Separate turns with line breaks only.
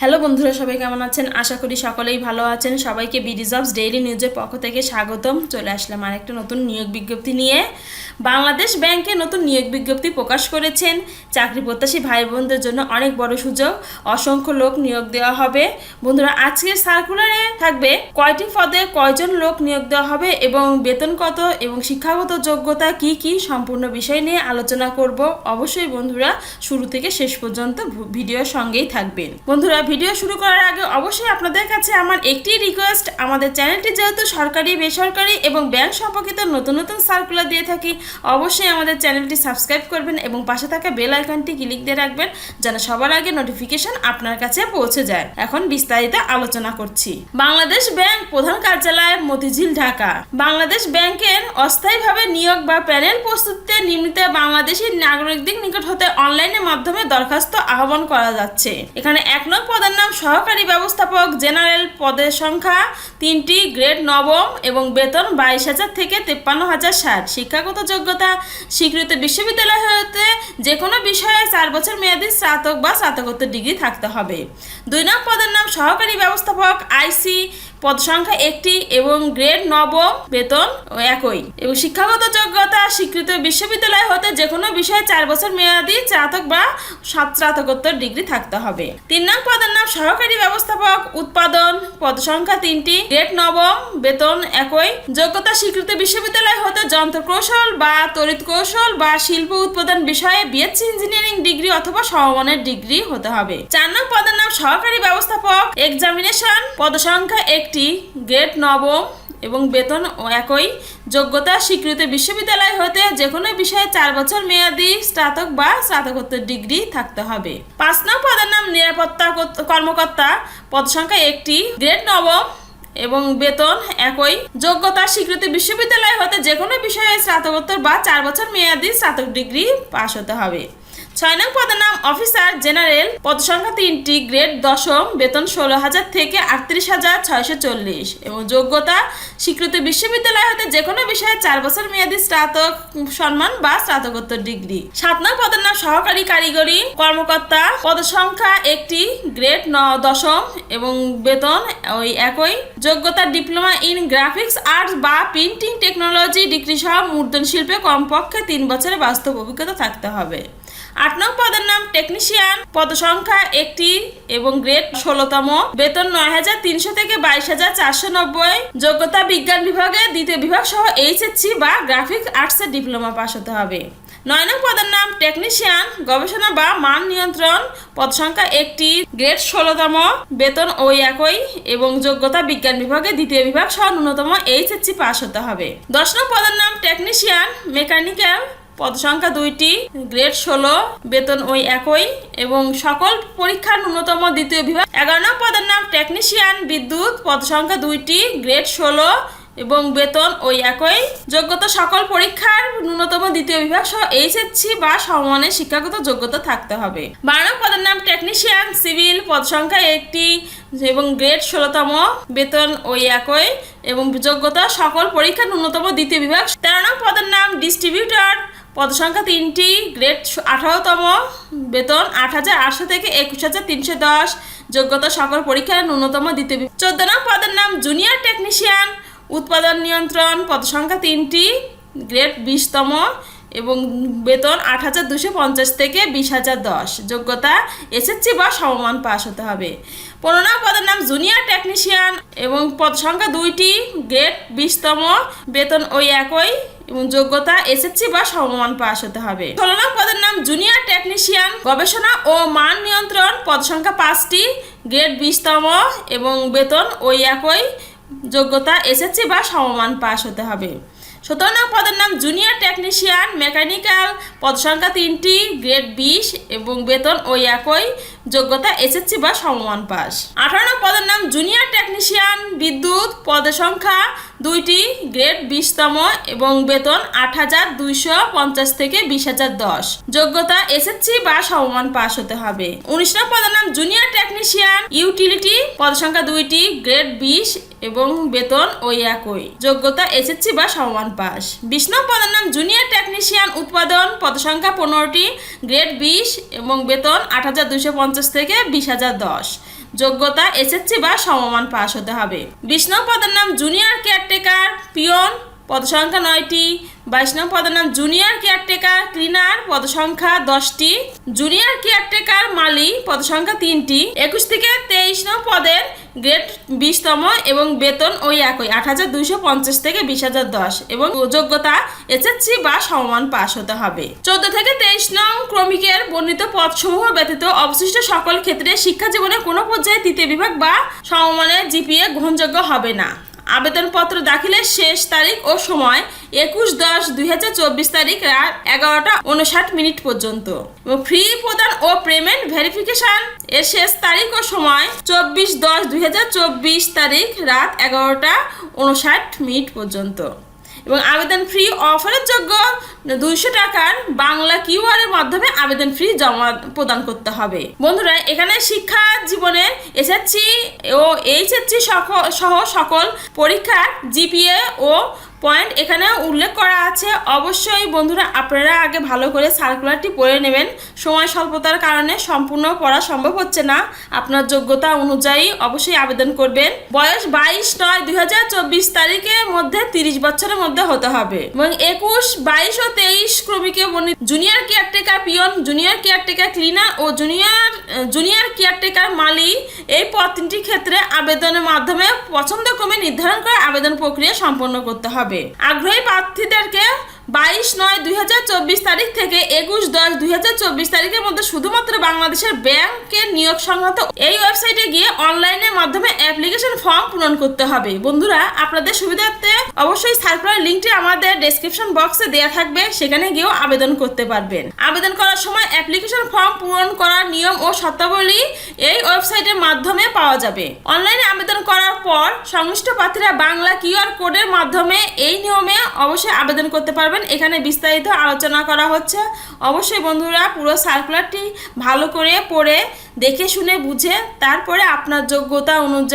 Hello বন্ধুরা, সবাই কেমন আছেন? আশা করি সকলেই ভালো আছেন। সবাইকে বি রিজার্ভস ডেইলি নিউজের পক্ষ থেকে স্বাগতম। চলে আসলাম আরেকটা নতুন নিয়োগ বিজ্ঞপ্তি নিয়ে। বাংলাদেশ ব্যাংকে নতুন নিয়োগ বিজ্ঞপ্তি প্রকাশ করেছেন। চাকরি প্রত্যাশী ভাই বোনদের জন্য অনেক বড় সুযোগ। অসংখ্য লোক নিয়োগ দেওয়া হবে। বন্ধুরা, আজকের সার্কুলারে থাকবে কয়টি পদে কয়জন লোক নিয়োগ দেওয়া হবে এবং বেতন কত এবং শিক্ষাগত যোগ্যতা কি কি সম্পূর্ণ বিষয় নিয়ে আলোচনা করব। অবশ্যই বন্ধুরা, শুরু থেকে শেষ পর্যন্ত ভিডিওর সঙ্গেই থাকবেন। বন্ধুরা ভিডিও শুরু করার আগে অবশ্যই আপনাদের কাছে আমার একটি রিকোয়েস্ট আমাদের চ্যানেলটি যেহেতু সরকারি, বেসরকারি এবং ব্যাংক সম্পর্কিত নতুন নতুন সার্কুলার দিয়ে থাকি, অবশ্যই আমাদের চ্যানেলটি সাবস্ক্রাইব করবেন এবং পাশে থাকা বেল আইকনটি ক্লিক দিয়ে রাখবেন যেন সবার আগে নোটিফিকেশন আপনার কাছে পৌঁছে যায়। এখন বিস্তারিত আলোচনা করছি। বাংলাদেশ ব্যাংক প্রধান কার্যালয় মতিঝিল, ঢাকা। বাংলাদেশ ব্যাংকের অস্থায়ীভাবে নিয়োগ বা প্যানেল প্রস্তুতিতে নির্মিত বাংলাদেশি নাগরিকদের নিকট হতে অনলাইনের মাধ্যমে দরখাস্ত আহ্বান করা যাচ্ছে। এখানে এক নং পদের নাম সহকারী ব্যবস্থাপক জেনারেল পদের সংখ্যা তিনটি, গ্রেড নবম এবং বেতন বাইশ হাজার থেকে তেপ্পান্ন হাজার ষাট। শিক্ষাগত যোগ্যতা, স্বীকৃত বিশ্ববিদ্যালয় হতে যে কোনো বিষয়ে চার বছর মেয়াদী স্নাতক বা স্নাতকোত্তর ডিগ্রি থাকতে হবে। দুই নং পদের নাম সহকারী ব্যবস্থাপক, আইসি পদ সংখ্যা একটি এবং গ্রেড নবম বেতন একই। এবং শিক্ষাগত যোগ্যতা স্বীকৃত বিশ্ববিদ্যালয় হতে যে কোনো বিষয়ে চার বছর মেয়াদি স্নাতক বা স্নাতকোত্তর ডিগ্রি থাকতে হবে। তিন নং পদের নাম সহকারী ব্যবস্থাপক, উৎপাদন পদ সংখ্যা তিনটি, গ্রেড নবম বেতন একই। যোগ্যতা স্বীকৃত বিশ্ববিদ্যালয় হতে যন্ত্র কৌশল বা তড়িৎ কৌশল বা শিল্প উৎপাদন বিষয়ে বিএসসি ইঞ্জিনিয়ারিং ডিগ্রি অথবা সমমানের ডিগ্রি হতে হবে। চার নং পদের নাম সহকারী ব্যবস্থাপক। এক্সামিনেশন পদসংখ্যা একটি গ্রেড নবম এবং বেতন একই। যোগ্যতা স্বীকৃত বিশ্ববিদ্যালয় হতে যে কোনো বিষয়ে চার বছর মেয়াদী, স্নাতক বা স্নাতকোত্তর ডিগ্রি থাকতে হবে। পাঁচ নং পদের নাম নিরাপত্তা কর্ত- কর্মকর্তা। পদসংখ্যা একটি গ্রেড নবম এবং বেতন একই। যোগ্যতা স্বীকৃতি বিশ্ববিদ্যালয় হতে যে কোনো বিষয়ে স্নাতকোত্তর বা চার বছর মেয়াদী, স্নাতক ডিগ্রি পাশ হতে হবে। ছয় নং পদের নাম অফিসার জেনারেল। পদ সংখ্যা তিনটি, গ্রেড দশম, বেতন ষোলো হাজার থেকে আটত্রিশ হাজার ছয়শো চল্লিশ। এবং যোগ্যতা, স্বীকৃত বিশ্ববিদ্যালয় হতে যে কোনো বিষয়ে চার বছর মেয়াদী স্নাতক সম্মান বা স্নাতকোত্তর ডিগ্রি। সাত নং পদের নাম সহকারী কারিগরি, কর্মকর্তা। পদ সংখ্যা একটি, গ্রেড ন, দশম এবং বেতন ওই একই। যোগ্যতা, ডিপ্লোমা ইন গ্রাফিক্স, আর্টস বা প্রিন্টিং টেকনোলজি ডিগ্রি সহ মুদ্রণ শিল্পে কমপক্ষে তিন বছরের বাস্তব অভিজ্ঞতা থাকতে হবে। আট নং পদের নাম টেকনিশিয়ান। পদ সংখ্যা একটি এবং গ্রেড ষোলোতম। বেতন নয় হাজার তিনশো থেকে বাইশ হাজার চারশো নব্বই। যোগ্যতা বিজ্ঞান বিভাগে দ্বিতীয় বিভাগ সহ এইচএসসি বা গ্রাফিক আর্টসের ডিপ্লোমা পাস হতে হবে। নয় নং পদের নাম টেকনিশিয়ান। গবেষণা বা মান নিয়ন্ত্রণ। পদ সংখ্যা একটি, গ্রেড ষোলোতম। বেতন ওই একই এবং যোগ্যতা বিজ্ঞান বিভাগে দ্বিতীয় বিভাগ সহ ন্যূনতম এইচএসসি পাস হতে হবে। দশ নং পদের নাম টেকনিশিয়ান। মেকানিক্যাল। পদ সংখ্যা দুইটি, গ্রেড ষোলো, বেতন ওই একই, এবং সকল পরীক্ষার ন্যূনতম দ্বিতীয় বিভাগ। এগারো নং পদের নাম টেকনিশিয়ান বিদ্যুৎ পদ সংখ্যা দুইটি, গ্রেড ষোলো, এবং বেতন ওই একই। যোগ্যতা সকল পরীক্ষার ন্যূনতম দ্বিতীয় বিভাগ সহ এইচএসসি বা সমমানের শিক্ষাগত যোগ্যতা থাকতে হবে। বারো পদের নাম টেকনিশিয়ান সিভিল পদ সংখ্যা একটি, এবং গ্রেড ষোলোতম, বেতন ওই একই, এবং যোগ্যতা সকল পরীক্ষার ন্যূনতম দ্বিতীয় বিভাগ। তেরো পদের নাম ডিস্ট্রিবিউটর পদ সংখ্যা তিনটি, গ্রেড আঠারোতম, বেতন আট হাজার আটশো থেকে একুশ হাজার তিনশো দশ, যোগ্যতা সকল পরীক্ষার ন্যূনতম দ্বিতীয় চোদ্দ নং পদের নাম জুনিয়র টেকনিশিয়ান, উৎপাদন নিয়ন্ত্রণ পদ সংখ্যা তিনটি, গ্রেড বিশতম এবং বেতন আট হাজার দুশো পঞ্চাশ থেকে বিশ হাজার দশ, যোগ্যতা এসএসসি বা সমমান পাস হতে হবে। পনেরো পদের নাম জুনিয়র টেকনিশিয়ান এবং পদ সংখ্যা দুইটি, গ্রেড বিশতম, বেতন ওই একই এবং যোগ্যতা এসএসসি বা সমমান পাস হতে হবে। ষোলো নং পদের নাম জুনিয়র টেকনিশিয়ান গবেষণা ও মান নিয়ন্ত্রণ, পদ সংখ্যা পাঁচটি গ্রেড বিশতম এবং বেতন ওই একই, যোগ্যতা এসএসসি বা সমমান পাস হতে হবে। সতেরো নং পদের নাম জুনিয়র টেকনিশিয়ান মেকানিক্যাল পদ সংখ্যা তিনটি গ্রেড বিশ এবং বেতন ওই একই যোগ্যতা এসএসসি বা সমমান পাস। আঠারো নং পদের নাম জুনিয়র টেকনিশিয়ান, বিদ্যুৎ, পদের সংখ্যা দুইটি, গ্রেড বিশতম এবং বেতন আট হাজার দুইশো পঞ্চাশ থেকে বিশ হাজার দশ। যোগ্যতা এসএসসি বা সমমান পাস হতে হবে। উনিশ নং পদের নাম জুনিয়র টেকনিশিয়ান, ইউটিলিটি, পদ সংখ্যা দুইটি, গ্রেড বিশ এবং বেতন ওই একই। যোগ্যতা এসএসসি বা সমমান পাস। বিশ নং পদের নাম জুনিয়র টেকনিশিয়ান, উৎপাদন পদসংখ্যা পনেরোটি, গ্রেড বিশ এবং বেতন আট হাজার দুশো পঞ্চাশ থেকে বিশ হাজার দশ। যোগ্যতা, এসএসসি বা সমমান পাশ হতে হবে। বিষ্ণুপদের পদের নাম জুনিয়র কেয়ারটেকার পিয়ন পদসংখ্যা নয়টি, বাইশ নং পদের নাম জুনিয়র কেয়ারটেকার ক্লিনার পদসংখ্যা দশটি জুনিয়র কেয়ারটেকার মালি পদসংখ্যা তিনটি, একুশ থেকে তেইশ নং পদের গ্রেড বিশতম এবং বেতন ওই একই, আট হাজার দুইশো পঞ্চাশ থেকে বিশ হাজার দশ এবং যোগ্যতা এসএসসি বা সমমান পাস হতে হবে। চোদ্দ থেকে তেইশ নং ক্রমিকের বর্ণিত পদসমূহ ব্যতীত অবশিষ্ট সকল ক্ষেত্রে শিক্ষা জীবনে কোনো পর্যায়ে তৃতীয় বিভাগ বা সমমানের জিপিএ গ্রহণযোগ্য হবে না। আবেদনপত্র দাখিলের শেষ তারিখ ও সময় একুশ দশ দুই হাজার চব্বিশ তারিখ রাত এগারোটা উনষাট মিনিট পর্যন্ত। ফ্রি প্রদান ও পেমেন্ট ভেরিফিকেশন এর শেষ তারিখ ও সময় চব্বিশ দশ দুই তারিখ রাত এগারোটা উনষাট মিনিট পর্যন্ত। এবং আবেদন ফ্রি অফারের যোগ্য দুইশো টাকার বাংলা কিউআরের মাধ্যমে আবেদন ফ্রি জমা প্রদান করতে হবে। বন্ধুরা, এখানে শিক্ষা জীবনে এসএসসি ও এইচএসসি সহ সকল পরীক্ষার জিপিএ ও পয়েন্ট এখানে উল্লেখ করা আছে। অবশ্যই বন্ধুরা আপনারা আগে ভালো করে সার্কুলারটি পড়ে নেবেন। সময় স্বল্পতার কারণে সম্পূর্ণ পড়া সম্ভব হচ্ছে না। আপনার যোগ্যতা অনুযায়ী অবশ্যই আবেদন করবেন। বয়স বাইশ নয়, দুই তারিখের মধ্যে তিরিশ বছরের মধ্যে হতে হবে। এবং একুশ, বাইশ ও তেইশ ক্রমিকে junior caretaker peon junior caretaker cleaner ও জুনিয়র জুনিয়র কেয়ারটেকার মালি এই পদ তিনটি ক্ষেত্রে আবেদনের মাধ্যমে পছন্দক্রমে নির্ধারণ করে আবেদন প্রক্রিয়া সম্পন্ন করতে হবে। আগ্রহী প্রার্থীদেরকে বাইশ নয় দুই তারিখ থেকে একুশ দশ দুই তারিখের মধ্যে শুধুমাত্র বাংলাদেশের ব্যাংকের নিয়োগ সংক্রান্ত এই ওয়েবসাইটে গিয়ে অনলাইনের মাধ্যমে অ্যাপ্লিকেশন ফর্ম পূরণ করতে হবে। বন্ধুরা, আপনাদের সুবিধার্থে অবশ্যই সার্কুলার লিঙ্কটি আমাদের ডেসক্রিপশন বক্সে দেওয়া থাকবে, সেখানে গিয়েও আবেদন করতে পারবেন। আবেদন করার সময় অ্যাপ্লিকেশন ফর্ম পূরণ করার নিয়ম ও শর্তাবলী এই ওয়েবসাইটের মাধ্যমে পাওয়া যাবে। অনলাইনে আবেদন করার পর সংশ্লিষ্ট প্রার্থীরা বাংলা কিউআর কোডের মাধ্যমে এই নিয়মে অবশ্যই আবেদন করতে পারবেন। এখানে বিস্তারিত আলোচনা করা হচ্ছে। অবশ্যই বন্ধুরা, পুরো সার্কুলারটি ভালো করে পড়ে, দেখে শুনে বুঝে, তারপরে আপনার যোগ্যতা অনুযায়ী